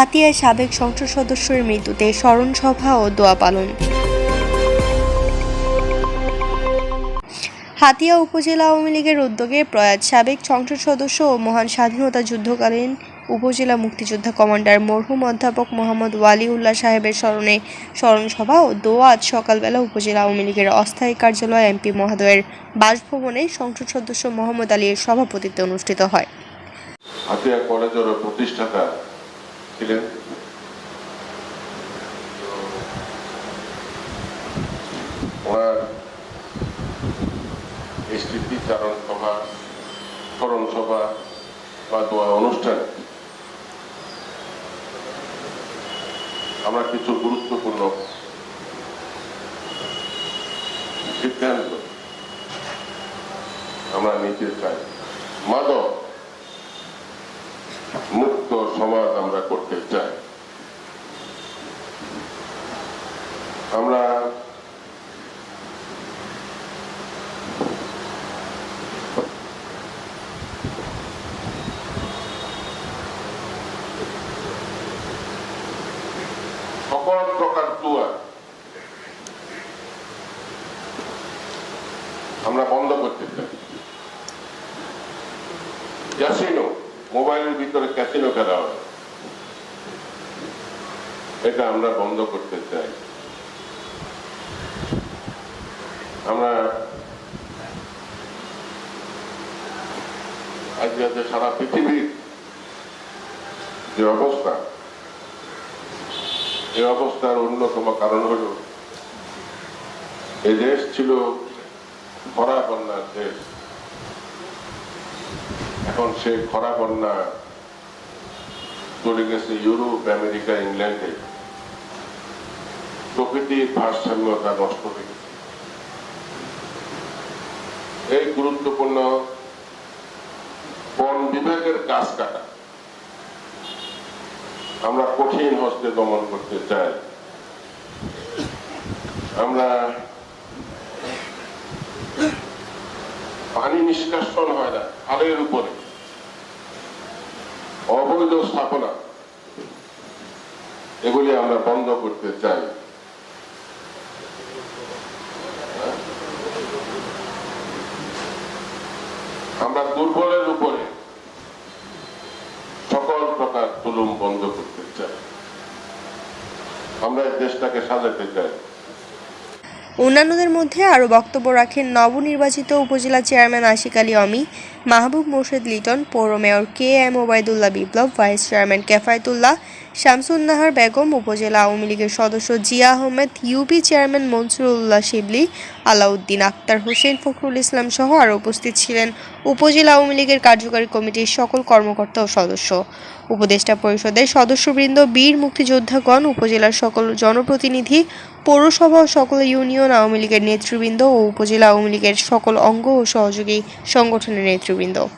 হাতিয়ায় সাবেক সংসদ সদস্যের মৃত্যুতে স্মরণ সভা ও দোয়া পালন। হাতিয়া উপজেলা আওয়ামী লীগের উদ্যোগে প্রয়াত সাবেক সংসদ সদস্য ও মহান স্বাধীনতা যুদ্ধকালীন উপজেলা মুক্তিযোদ্ধা কমান্ডার মরহুম অধ্যাপক মোহাম্মদ ওয়ালিউল্লাহ সাহেবের স্মরণে স্মরণ সভা ও দোয়া আজ সকালবেলা উপজেলা আওয়ামী লীগের অস্থায়ী কার্যালয় এমপি মহোদয়ের বাসভবনে সংসদ সদস্য মোহাম্মদ আলীর সভাপতিত্বে অনুষ্ঠিত হয়। হাতিয়া কলেজের প্রতিষ্ঠাতা ছিলেন ওনার এই স্মৃতিচারণ সভা স্মরণ সভা বা দোয়া অনুষ্ঠানে। আমরা কিছু গুরুত্বপূর্ণ সিদ্ধান্ত আমরা নিতে চাই। মাদক মুক্ত সমাজ আমরা করতে চাই। আমরা সকল প্রকার দুয়া আমরা বন্ধ করতে চাই। ক্যাসিনো মোবাইলের ভিতরে ক্যাসিনো খেলা হয়। এটা আমরা বন্ধ করতে চাই। আমরা আজকে যে সারা পৃথিবীর যে অবস্থা এই অবস্থার অন্যতম কারণ হল এই দেশ ছিল ভরা বন্যার দেশ। এখন সে খরা বন্যা চলে গেছে ইউরোপ, আমেরিকা, ইংল্যান্ডে। প্রকৃতির ভারসাম্যতা নষ্ট হয়ে গেছে। এই গুরুত্বপূর্ণ বন বিভাগের গাছ কাটা। আমরা কঠিন হস্তে দমন করতে চাই। আমরা পানি নিষ্কাশন হয় না, খালের উপরে। অবৈধ স্থাপনা। এগুলি আমরা বন্ধ করতে চাই। আমরা দুর্বলের উপরে সকল প্রকার তুলুম বন্ধ করতে চাই। আমরা দেশটাকে সাজাতে চাই। অন্যান্যদের মধ্যে আরও বক্তব্য রাখেন নবনির্বাচিত উপজেলা চেয়ারম্যান আশিক আলী অমি। মাহবুব মোর্শেদ লিটন, পৌর mayor K M Obaidullah Biplob, vice chairman Kefayetullah Shamsun Nahar Begum, upazila Awami লীগের সদস্য জিয়া আহমেদ, ইউপি চেয়ারম্যান মনসুরুল্লাহ শিবলি, আলাউদ্দিন আক্তার হোসেন, ফখরুল ইসলাম সহ আরও উপস্থিত ছিলেন উপজেলা আওয়ামী লীগের কার্যকারী কমিটির সকল কর্মকর্তা ও সদস্য। উপদেষ্টা পরিষদের সদস্যবৃন্দ, বীর মুক্তিযোদ্ধাগণ, উপজেলার সকল জনপ্রতিনিধি, পৌরসভা ও সকল ইউনিয়ন আওয়ামী লীগের নেতৃবৃন্দ ও উপজেলা আওয়ামী লীগের সকল অঙ্গ ও সহযোগী সংগঠনের নেতৃবৃন্দ। window.